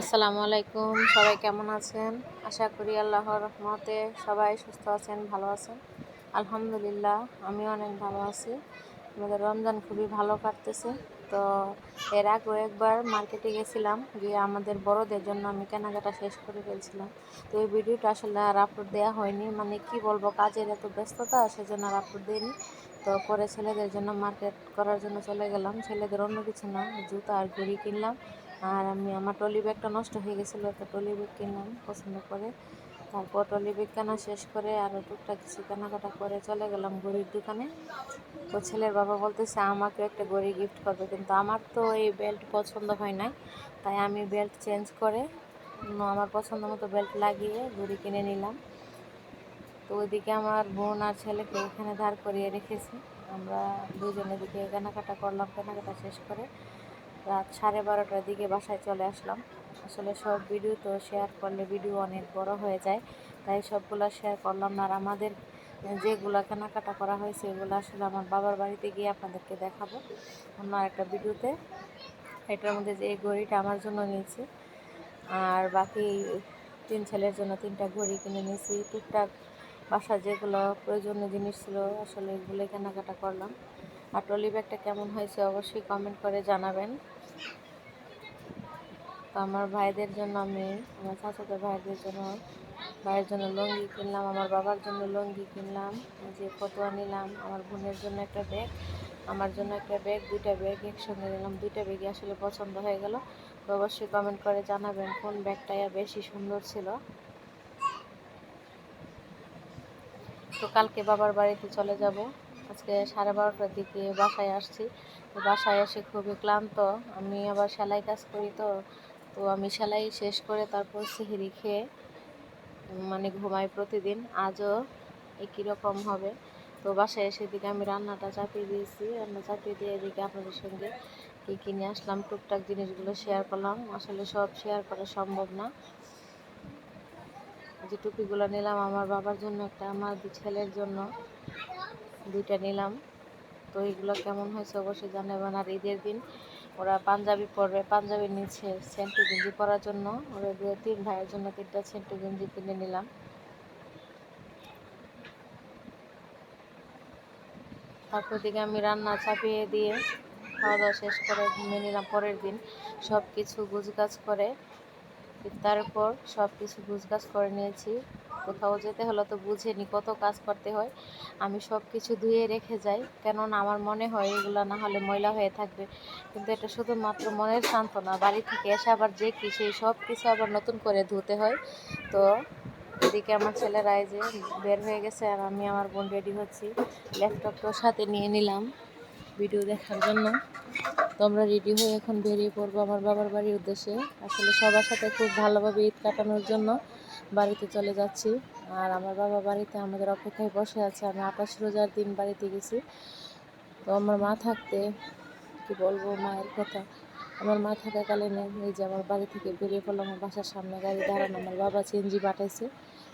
আসসালামু আলাইকুম। সবাই কেমন আছেন? আশা করি আল্লাহর রহমতে সবাই সুস্থ আছেন, ভালো আছেন। আলহামদুলিল্লাহ, আমি অনেক ভালো আছি। আমাদের রমজান খুবই ভালো কাটতেছে। তো এর আগেও একবার মার্কেটে গেছিলাম, গিয়ে আমাদের বড়দের জন্য আমি কেনাকাটা শেষ করে ফেলছিলাম। তো এই ভিডিওটা আসলে আর আপলোড দেওয়া হয়নি। মানে কি বলব, কাজের এত ব্যস্ততা, সেজন্য আর আপলোড দিইনি। তো পরে ছেলেদের জন্য মার্কেট করার জন্য চলে গেলাম। ছেলেদের অন্য কিছু না, জুতা আর ঘড়ি কিনলাম। আর আমি, আমার টলি ব্যাগটা নষ্ট হয়ে গেছিল একটা টলি ব্যাগ কিনলাম পছন্দ করে। তারপর টলি ব্যাগ কেনা শেষ করে আরও টুকটাক কিছু কেনাকাটা করে চলে গেলাম ঘড়ির দোকানে। তো ছেলের বাবা বলতেছে, আমাকে একটা ঘড়ি গিফট করবে। কিন্তু আমার তো এই বেল্ট পছন্দ হয় না তাই আমি বেল্ট চেঞ্জ করে আমার পছন্দ মতো বেল্ট লাগিয়ে ঘড়ি কিনে নিলাম। তো ওইদিকে আমার বোন আর ছেলেকে এখানে দাঁড় করিয়ে রেখেছি। আমরা দুজনের দিকে কেনাকাটা করলাম, কেনাকাটা শেষ করে। রাত সাড়ে বারোটার দিকে বাসায় চলে আসলাম। আসলে সব ভিডিও তো শেয়ার করলে ভিডিও অনেক বড় হয়ে যায়। তাই সবগুলো শেয়ার করলাম না আর আমাদের যেগুলো কেনাকাটা করা হয়েছে এগুলো আসলে আমার বাবার বাড়িতে গিয়ে আপনাদেরকে দেখাবো অন্য একটা ভিডিওতে। এটার মধ্যে যে ঘড়িটা আমার জন্য নিয়েছি আর বাকি তিন ছেলের জন্য তিনটা ঘড়ি কিনে নিয়েছি। টুকটাক বাসার যেগুলো প্রয়োজনীয় জিনিস ছিল আসলে এগুলো কেনাকাটা করলাম। আর ট্রলি ব্যাগটা কেমন হয়েছে অবশ্যই কমেন্ট করে জানাবেন। তো আমার ভাইদের জন্য আমি, আমার চাচাতো ভাইদের জন্য, ভাইয়ের জন্য লুঙ্গি কিনলাম, আমার বাবার জন্য লুঙ্গি কিনলাম যে ফটোয়া নিলাম, আমার বোনের জন্য একটা ব্যাগ আমার জন্য একটা ব্যাগ দুইটা ব্যাগ একসঙ্গে নিলাম, দুইটা ব্যাগই আসলে পছন্দ হয়ে গেল। তো অবশ্যই কমেন্ট করে জানাবেন কোন ব্যাগটা বেশি সুন্দর ছিল। তো কালকে বাবার বাড়িতে চলে যাব। আজকে সাড়ে বারোটার দিকে বাসায় আসছি। তো বাসায় এসে খুবই ক্লান্ত। আমি আবার সেলাই কাজ করি তো তো আমি সেলাই শেষ করে তারপর সিহিরি খেয়ে মানে ঘুমাই প্রতিদিন। আজও একই রকম হবে। তো বাসায় এসে দিকে আমি রান্নাটা চাপিয়ে দিয়েছি। রান্না চাপিয়ে দিয়ে এদিকে আপনাদের সঙ্গে কী কিনে আসলাম, টুকটাক জিনিসগুলো শেয়ার করলাম। আসলে সব শেয়ার করা সম্ভব না। যে টুপিগুলো নিলাম আমার বাবার জন্য, একটা আমার ছেলের জন্য। দুইটা নিলাম। তো এইগুলো কেমন হয়েছে অবশ্যই জানাবেন। আর ঈদের দিন ওরা পাঞ্জাবি পরবে পাঞ্জাবির নিচে সেন্টু গেঞ্জি পরার জন্য। ওরা তিন ভাইয়ের জন্য তিনটা সেন্টু গেঞ্জি কিনে নিলাম। তারপর দিকে আমি রান্না চাপিয়ে দিয়ে খাওয়া দাওয়া শেষ করে ঘুমিয়ে নিলাম পরের দিন। সব কিছু গুছগাছ করে, তারপর সব কিছু গুছগাছ করে নিয়েছি। কোথাও যেতে হলে তো বুঝেনি কত কাজ করতে হয়। আমি সব কিছু ধুয়ে রেখে যাই, কেননা আমার মনে হয় এগুলো না হলে ময়লা হয়ে থাকবে। কিন্তু এটা শুধুমাত্র মনের সান্ত্বনা, বাড়ি থেকে এসে আবার যে কি সেই সব কিছু আবার নতুন করে ধুতে হয়। তো এদিকে আমার ছেলেরা এই যে বের হয়ে গেছে আর আমি আমার বোন রেডি হচ্ছি। ল্যাপটপটার সাথে নিয়ে নিলাম ভিডিও দেখার জন্য। তো আমরা রেডি হয়ে এখন বেরিয়ে পড়ব আমার বাবার বাড়ির উদ্দেশ্যে। আসলে সবার সাথে খুব ভালোভাবে ঈদ কাটানোর জন্য। বাড়িতে চলে যাচ্ছি। আর আমার বাবা বাড়িতে আমাদের অপেক্ষায় বসে আছে। আমি আকাশ রোজার দিন বাড়িতে গেছি। তো আমার মা থাকতে, কি বলব, মায়ের কথা। আমার মা থাকাকালীন এই যে আমার বাড়ি থেকে বেরিয়ে পড়লাম, আমার বাসার সামনে গাড়ি দাঁড়ানো, আমার বাবা চেঞ্জি পাঠাইছে।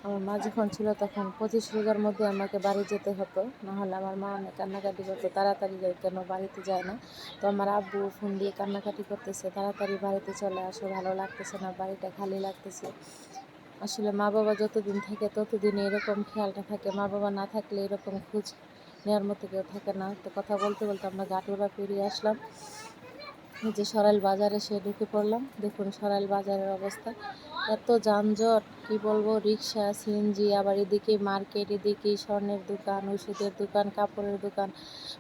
আমার মা যখন ছিল তখন পঁচিশ রোজার মধ্যে আমাকে বাড়ি যেতে হতো। নাহলে আমার মা অনেক কান্নাকাটি করতো, তাড়াতাড়ি যায় কেন বাড়িতে যায় না। তো আমার আব্বু ফোন দিয়ে কান্নাকাটি করতেছে, তাড়াতাড়ি বাড়িতে চলে আসো, ভালো লাগতেছে না, বাড়িটা খালি লাগতেছে। আসলে মা বাবা যতদিন থাকে, ততদিন এরকম খেয়ালটা থাকে। মা বাবা না থাকলে এরকম খোঁজ নেওয়ার মতো কেউ থাকে না। তো কথা বলতে বলতে আমরা গাটোরা পেরিয়ে আসলাম। যে সরাইল বাজারে সে ঢুকে পড়লাম। দেখুন সরাইল বাজারের অবস্থা। এত যানজট, কি বলব রিক্সা সিএনজি, আবার এদিকে মার্কেট, এদিকে স্বর্ণের দোকান, ওষুধের দোকান, কাপড়ের দোকান,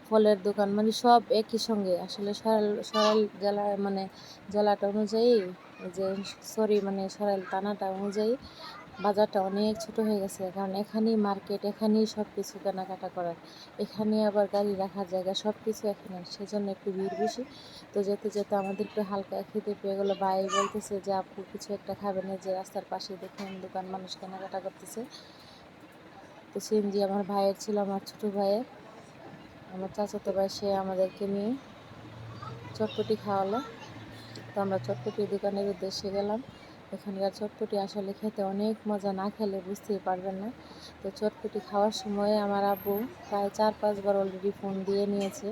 ফলের দোকান মানে সব একই সঙ্গে। আসলে সরাইল সরাইল জেলা মানে জেলাটা অনুযায়ী যে সরি মানে সরাইল টানাটা অনুযায়ী বাজারটা অনেক ছোট হয়ে গেছে। কারণ এখানেই মার্কেট, এখানেই সব কিছু কেনাকাটা করার। এখানে আবার গাড়ি রাখার জায়গা সব কিছু এখানে। সেজন্য একটু ভিড় বেশি। তো যেতে যেতে আমাদের একটু হালকা খেতে পেয়ে গেলো। ভাই বলতেছে যে, আপু, কিছু একটা খাবে না যে রাস্তার পাশে দেখুন দোকান মানুষ কেনাকাটা করতেছে। তো সিএনজি আমার ভাইয়ের ছিল, আমার ছোটো ভাইয়ের। আমার চাচাতো ভাই, সে আমাদেরকে নিয়ে চটপটি খাওয়ালো। তো আমরা চটপটি দোকানের উদ্দেশ্যে গেলাম। এখানকার চটপটি আসলে খেতে অনেক মজা না খেলে বুঝতেই পারবেন না। তো চটপটি খাওয়ার সময় আমার আব্বু প্রায় চার পাঁচবার অলরেডি ফোন দিয়ে নিয়েছে।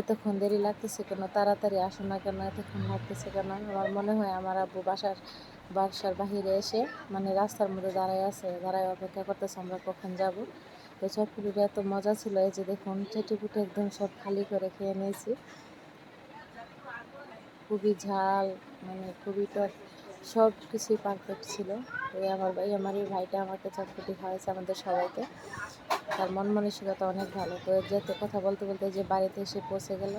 এতক্ষণ দেরি লাগতেছে কেন? তাড়াতাড়ি আসো না কেন? এতক্ষণ লাগতেছে কেন? আমার মনে হয় আমার আব্বু বাসার বাসার বাহিরে এসে মানে রাস্তার মধ্যে দাঁড়ায় আছে। দাঁড়ায় অপেক্ষা করতেছে আমরা কখন যাব। তো চটপুরিটা এত মজা ছিল, এই যে দেখুন চেটিপুটি একদম সব খালি করে খেয়ে নিয়েছি। খুবই ঝাল মানে খুবই টক সব কিছুই পারফেক্ট ছিল। এই আমার ভাই, আমার এই ভাইটা আমাকে চটপটি খাওয়াইছে আমাদের সবাইকে। তার মন মানসিকতা অনেক ভালো। তো যেতে কথা বলতে বলতে যে বাড়িতে এসে পৌঁছে গেল।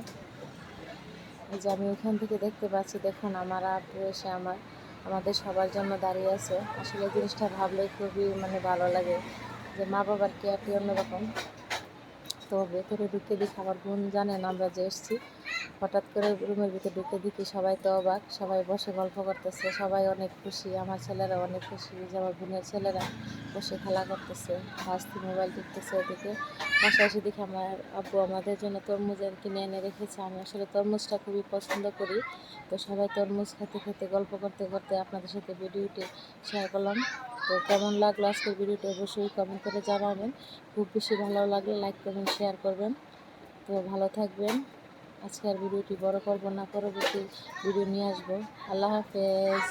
এই যে আমি ওখান থেকে দেখতে পাচ্ছি, দেখুন আমার আব্বু এসে আমার, আমাদের সবার জন্য দাঁড়িয়ে আছে। আসলে জিনিসটা ভাবলে খুবই মানে ভালো লাগে যে মা বাবার কেয়ারটি অন্যরকম। তো ভেতরে ঢুকে দেখি আমার বোন জানেন আমরা যে এসেছি। হঠাৎ করে রুমের ভিতরে ঢুকে দেখি সবাই তো অবাক, সবাই বসে গল্প করতেছে, সবাই অনেক খুশি, আমার ছেলেরা অনেক খুশি যে আমার বোনের ছেলেরা বসে খেলা করতেছে হাসতে মোবাইল টিপতেছে ওদিকে। এসে দেখি আমার আব্বু আমাদের জন্য তরমুজ আর কিনে এনে রেখেছে, আমি আসলে তরমুজটা খুবই পছন্দ করি। তো সবাই তরমুজ খেতে খেতে গল্প করতে করতে আপনাদের সাথে ভিডিওটি শেয়ার করলাম। তো কেমন লাগল আজকের ভিডিওটি অবশ্যই কমেন্ট করে জানাবেন। খুব বেশি ভালো লাগলে লাইক করবেন শেয়ার করবেন। তো ভালো থাকবেন। আজকের ভিডিওটি বড় করব না পরবর্তী ভিডিও নিয়ে আসব। আল্লাহ হাফেজ।